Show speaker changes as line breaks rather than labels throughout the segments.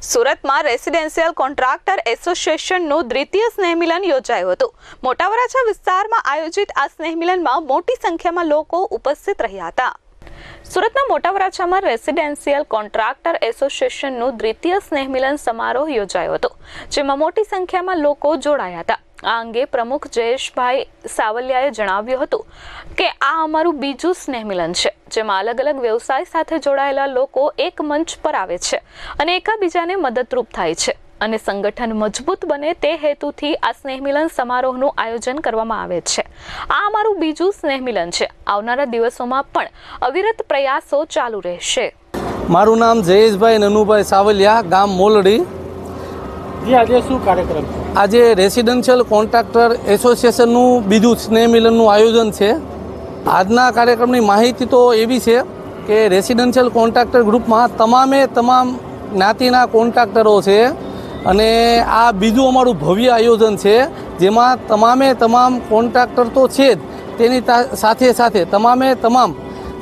સુરતમાં residential contractor એસોસિએશનનું દ્વિતીય સ્નેહમિલન યોજાયું હતું. મોટા વરાછા વિસ્તારમાં આયોજિત આ સ્નેહમિલનમાં મોટી સંખ્યામાં લોકો ઉપસ્થિત રહ્યા હતા. સુરતના મોટા વરાછામાં રેસિડેન્શિયલ કોન્ટ્રાક્ટર એસોસિએશનનું દ્વિતીય સ્નેહમિલન સમારોહ યોજાયો હતો, જેમાં મોટી સંખ્યામાં લોકો જોડાયા હતા. આ અંગે પ્રમુખ જયેશભાઈ સાવલિયાએ જણાવ્યું હતું કે આ અમારું બીજું સ્નેહમિલન છે જેમાં અલગ અલગ વ્યવસાય સાથે જોડાયેલા લોકો એક મંચ પર આવે છે અને એકાબીજાને મદદરૂપ થાય છે અને સંગઠન મજબૂત બને તે હેતુથી આ સ્નેહમિલન સમારોહનું આયોજન કરવામાં આવે છે. આ અમારું બીજું સ્નેહમિલન છે. આવનારા દિવસોમાં પણ અવિરત પ્રયાસો ચાલુ રહેશે.
મારું નામ જયેશભાઈ નનુભાઈ સાવલિયા ગામ મોલડી.
આજે શું કાર્યક્રમ છે?
આજે રેસિડેન્શિયલ કોન્ટ્રાક્ટર એસોસિએશનનું બીજું સ્નેહ મિલનનું આયોજન છે. આજના કાર્યક્રમની માહિતી તો એવી છે કે રેસિડેન્શિયલ કોન્ટ્રાક્ટર ગ્રુપમાં તમામે તમામ જ્ઞાતિના કોન્ટ્રાક્ટરો છે અને આ બીજું અમારું ભવ્ય આયોજન છે, જેમાં તમામે તમામ કોન્ટ્રાક્ટર તો છે જ. તેની સાથે સાથે તમામે તમામ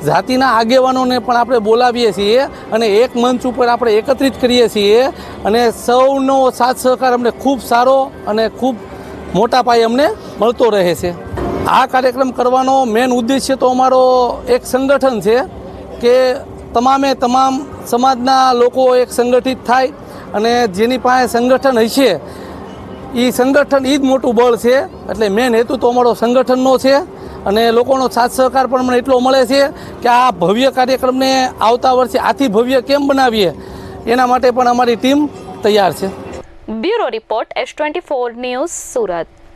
જાતિના આગેવાનોને પણ આપણે બોલાવીએ છીએ અને એક મંચ ઉપર આપણે એકત્રિત કરીએ છીએ અને સૌનો સાથ સહકાર અમને ખૂબ સારો અને ખૂબ મોટા પાયે અમને મળતો રહે છે. આ કાર્યક્રમ કરવાનો મેન ઉદ્દેશ્ય તો અમારો એક સંગઠન છે કે તમામે તમામ સમાજના લોકો એક સંગઠિત થાય અને જેની પાસે સંગઠન હશે એ સંગઠન એ જ મોટું બળ છે. એટલે મેન હેતુ તો અમારો સંગઠનનો છે. અને લોકોનો સાથ સહકાર પણ મને એટલો મળે છે કે આ ભવ્ય કાર્યક્રમને આવતા વર્ષે આથી ભવ્ય કેમ બનાવીએ? એના માટે પણ અમારી ટીમ તૈયાર છે.
Bureau report S twenty four news Surat.